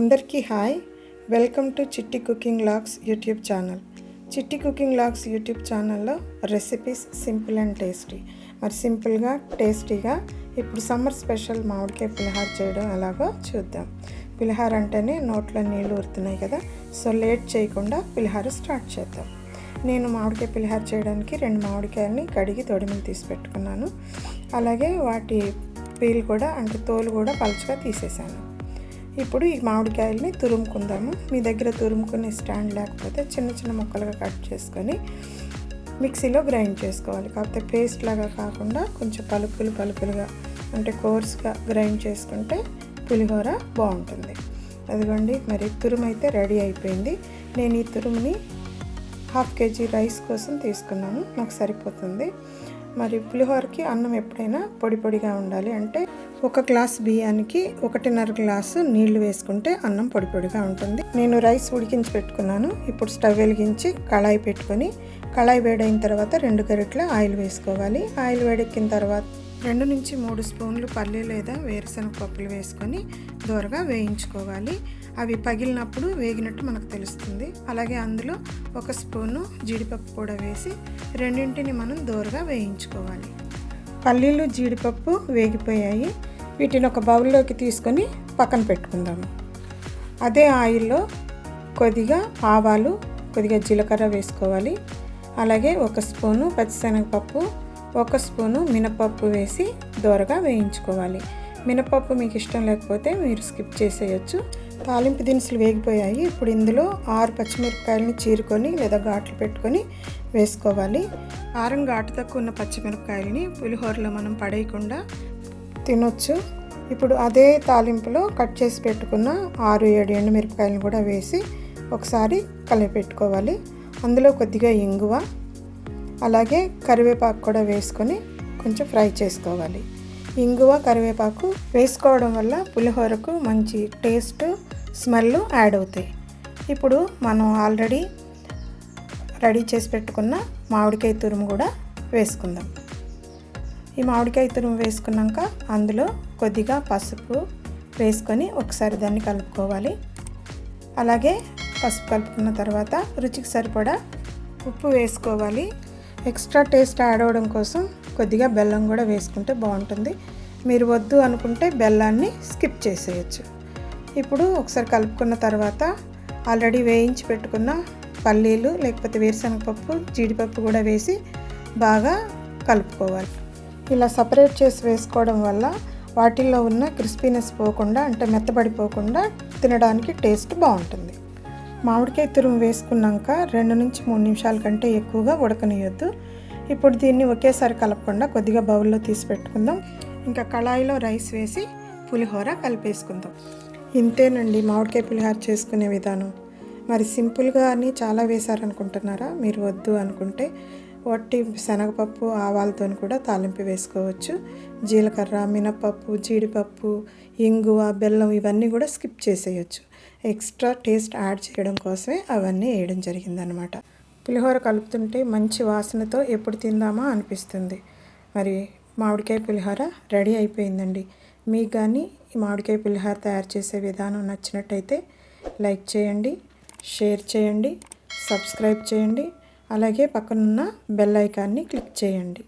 అందరికీ hi. Welcome to Chitti cooking logs YouTube channel. Chitti cooking logs YouTube ఛానల్లో recipes simple and tasty. మరి సింపుల్గా టేస్టీగా ఇప్పుడు సమ్మర్ స్పెషల్ మామిడికాయ పులిహార చేయడం ఎలాగో చూద్దాం. పులిహార అంటేనే నోట్లో నీళ్ళు ఊరుతున్నాయి కదా సో లేట్ చేయకుండా పులిహార స్టార్ట్ చేద్దాం. నేను మామిడికాయ పులిహార చేయడానికి రెండు మామిడికాయలని కడిగి తొడిమిని తీసి పెట్టుకున్నాను. అలాగే వాటి పీల్ కూడా అంటే తోలు కూడా పలుచగా తీసేసాను. ఇప్పుడు ఈ మామిడికాయల్ని తురుముకుందాము. మీ దగ్గర తురుముకునే స్టాండ్ లేకపోతే చిన్న చిన్న ముక్కలుగా కట్ చేసుకొని మిక్సీలో గ్రైండ్ చేసుకోవాలి. కాకపోతే పేస్ట్ లాగా కాకుండా కొంచెం పలుకులు పలుకులుగా అంటే కోర్స్గా గ్రైండ్ చేసుకుంటే పులిహోర బాగుంటుంది. అదిగోండి మరి తురుము అయితే రెడీ అయిపోయింది. నేను ఈ తురుముని హాఫ్ కేజీ రైస్ కోసం తీసుకున్నాను. నాకు సరిపోతుంది. మరి పులిహోరకి అన్నం ఎప్పుడైనా పొడి పొడిగా ఉండాలి. అంటే ఒక గ్లాస్ బియ్యానికి ఒకటిన్నర గ్లాసు నీళ్ళు వేసుకుంటే అన్నం పొడి పొడిగా ఉంటుంది. నేను రైస్ ఉడికించి పెట్టుకున్నాను. ఇప్పుడు స్టవ్ వెలిగించి కళాయి పెట్టుకొని కళాయి వేడైన తర్వాత రెండు గరిటెల ఆయిల్ వేసుకోవాలి. ఆయిల్ వేడెక్కిన తర్వాత రెండు నుంచి మూడు స్పూన్లు పల్లి లేదా వేరుశనగ పప్పులు వేసుకొని దూరగా వేయించుకోవాలి. అవి పగిలినప్పుడు వేగినట్టు మనకు తెలుస్తుంది. అలాగే అందులో ఒక స్పూను జీడిపప్పు కూడా వేసి రెండింటిని మనం దూరగా వేయించుకోవాలి. పల్లీలు జీడిపప్పు వేగిపోయాయి. వీటిని ఒక బౌల్లోకి తీసుకొని పక్కన పెట్టుకుందాము అదే ఆయిల్లో కొద్దిగా ఆవాలు కొద్దిగా జీలకర్ర వేసుకోవాలి. అలాగే ఒక స్పూను పచ్చిశనగపప్పు ఒక స్పూను మినపప్పు వేసి దోరగా వేయించుకోవాలి. మినపప్పు మీకు ఇష్టం లేకపోతే మీరు స్కిప్ చేసేయచ్చు. తాలింపు దినుసులు వేగిపోయాయి. ఇప్పుడు ఇందులో ఆరు పచ్చిమిరపకాయలని చీరుకొని లేదా ఘాట్లు పెట్టుకొని వేసుకోవాలి. కారం ఘాటు తక్కువ ఉన్న పచ్చిమిరపకాయలని పులిహోరలో మనం పడేయకుండా తినొచ్చు. ఇప్పుడు అదే తాలింపులో కట్ చేసి పెట్టుకున్న ఆరు ఏడు ఎండు మిరపకాయలను కూడా వేసి ఒకసారి కలిపెట్టుకోవాలి అందులో కొద్దిగా ఇంగువ అలాగే కరివేపాకు కూడా వేసుకొని కొంచెం ఫ్రై చేసుకోవాలి. ఇంగువ కరివేపాకు వేసుకోవడం వల్ల పులిహోరకు మంచి టేస్ట్ స్మెల్ యాడ్ అవుతాయి. ఇప్పుడు మనం ఆల్రెడీ రెడీ చేసి పెట్టుకున్న మామిడికాయ తురుము కూడా వేసుకుందాం. ఈ మామిడికాయ తురుము వేసుకున్నాక అందులో కొద్దిగా పసుపు వేసుకొని ఒకసారి దాన్ని కలుపుకోవాలి. అలాగే పసుపు కలుపుకున్న తర్వాత రుచికి సరిపడా ఉప్పు వేసుకోవాలి. ఎక్స్ట్రా టేస్ట్ యాడ్ అవ్వడం కోసం కొద్దిగా బెల్లం కూడా వేసుకుంటే బాగుంటుంది. మీరు వద్దు అనుకుంటే బెల్లాన్ని స్కిప్ చేసేయచ్చు. ఇప్పుడు ఒకసారి కలుపుకున్న తర్వాత ఆల్రెడీ వేయించి పెట్టుకున్న పల్లీలు లేకపోతే వేరుశనగపప్పు జీడిపప్పు కూడా వేసి బాగా కలుపుకోవాలి. ఇలా సపరేట్ చేసి వేసుకోవడం వల్ల వాటిల్లో ఉన్న క్రిస్పీనెస్ పోకుండా అంటే మెత్తబడిపోకుండా తినడానికి టేస్ట్ బాగుంటుంది. మామిడికాయ తురుము వేసుకున్నాక రెండు నుంచి మూడు నిమిషాల కంటే ఎక్కువగా ఉడకనియొద్దు. ఇప్పుడు దీన్ని ఒకేసారి కలపకుండా కొద్దిగా బౌల్లో తీసి పెట్టుకుందాం. ఇంకా కళాయిలో రైస్ వేసి పులిహోర కలిపేసుకుందాం. ఇంతేనండి మామిడికాయ పులిహోర చేసుకునే విధానం. మరి సింపుల్గా అని చాలా వేశారనుకుంటున్నారా మీరు వద్దు అనుకుంటే వట్టి శనగపప్పు ఆవాలతో కూడా తాలింపు వేసుకోవచ్చు. జీలకర్ర మినపప్పు జీడిపప్పు ఇంగువ బెల్లం ఇవన్నీ కూడా స్కిప్ చేసేయచ్చు. ఎక్స్ట్రా టేస్ట్ యాడ్ చేయడం కోసమే అవన్నీ వేయడం జరిగిందనమాట పులిహోర కలుపుతుంటే మంచి వాసనతో ఎప్పుడు తిందామా అనిపిస్తుంది. మరి మామిడికాయ పులిహోర రెడీ అయిపోయిందండి. మీకు కానీ ఈ మామిడికాయ పులిహోర తయారు చేసే విధానం నచ్చినట్టయితే లైక్ చేయండి షేర్ చేయండి సబ్స్క్రైబ్ చేయండి. అలాగే పక్కనున్న బెల్ ఐకాన్ని క్లిక్ చేయండి.